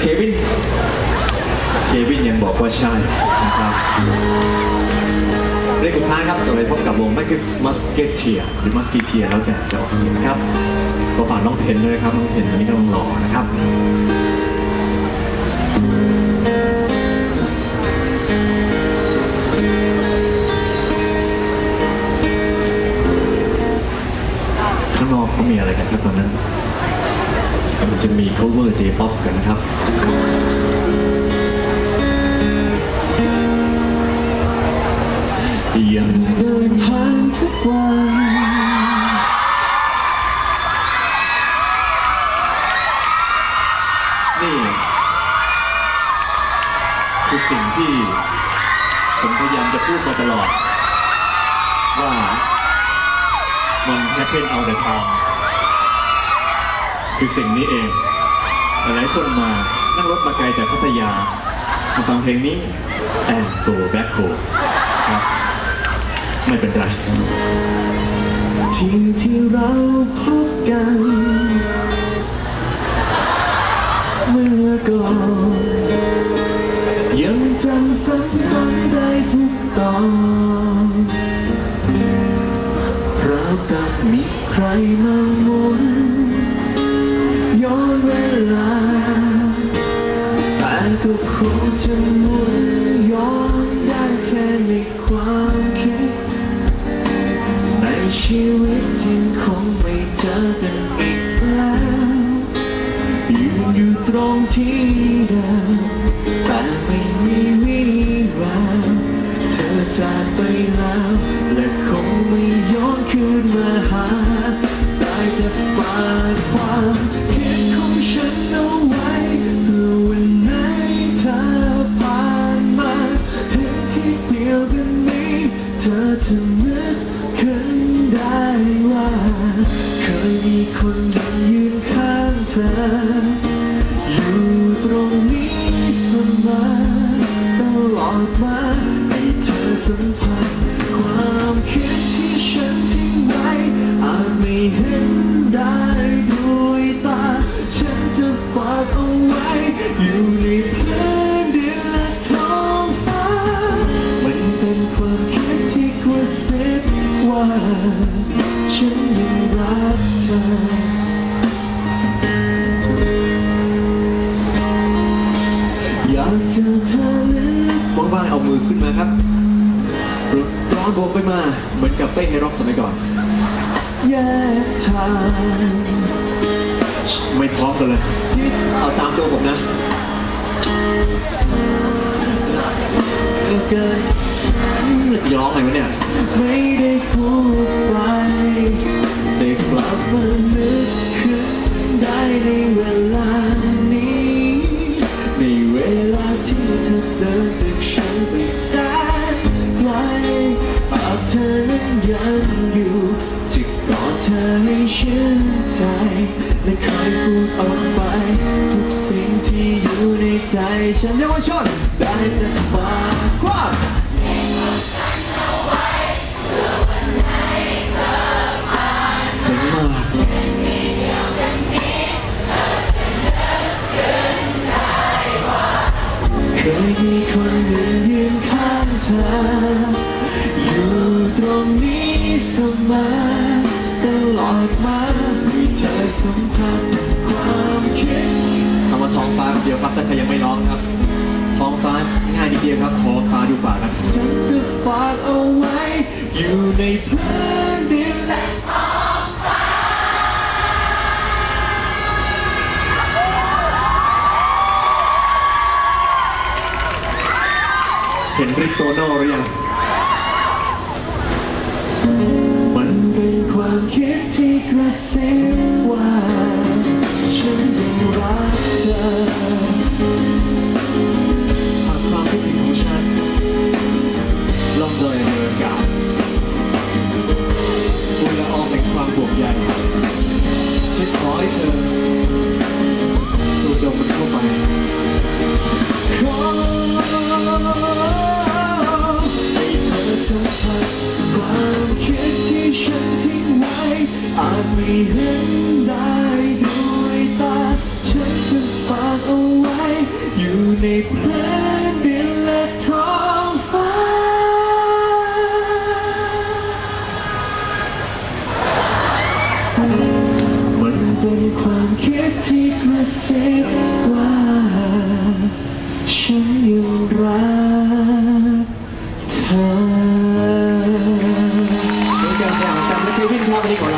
เควิน เควินยังบอกว่าใช่นะครับเรื่องสุดท้ายครับต่อไปพบกับวง m a s m u s k e t e e r หรือ Musketeer แล้วแต่จะออกเสียงครับก็ฝากน้องเทนด้วยครับน้องเทนตอนนี้กำลังหล่อนะครับข้างนอกเขามีอะไรกันครับตอนนั้น มันจะมี cover J-pop กันนะครับยังเดินผ่านทุกวันนี่คือสิ่งที่ผมพยายามจะพูดมาตลอด ว่ามันแค่เป็นเอาแต่ทำ คือสิ่งนี้เองหลายคนมานั่งรถมาไกลจากพัทยามาฟังเพลงนี้แอนโกแบ็คโกครับไม่เป็นไรที่ที่เราพบกัน เมื่อก่อนยังจำซ้ำๆได้ทุกตอนเพราะกับมีใครมาหมุน คงจะมุนย้อนได้แค่ในความคิด ในชีวิตจริงคงไม่เจอกันอีกแล้วยืนอยู่ตรงที่ ได้ว่า เคยมีคนหนึ่งยืนข้างเธอ อยู่ตรงนี้ กไปมา เหมือนกับเต้นในร็อกสมัยก่อนแยกทางไม่พร้อมกันเลย เอาตามตัวผมนะเออเกินจะร้องไงวะเนี่ย ไม่ได้พูดไปได้กลับมานึกขึ้นได้ในเวลา ที่กอเธอให้ชื่นใจและคอยพูดออกไป ทุกสิ่งที่อยู่ในใจ ฉันเยาวชนได้แต่ฝากความเคยมีคน สัมผัสความคิดเอามาท้องฟ้าเดียวครับแต่ใครยังไม่ร้องครับ ท้องฟ้าง่ายนิดเดียวครับขอคาดูปากนะฉันจะฝากเอาไว้ อยู่ในพื้นดินและเห็นริโตโน่หรือยัง กระซิบว่าฉันยังรักเธอหากความคิดถึงของฉันล่องลอยในอากาศฝุ่นละอองแห่งความห่วงใยฉันขอให้เธอ ในพื้นดินและท้องฟ้า มันเป็นความคิดที่กระซิบว่า ฉันยังรักเธอ เดี๋ยวเดี๋เดี๋จำไม่เคยวิ่งเข้าไปนี่ขอา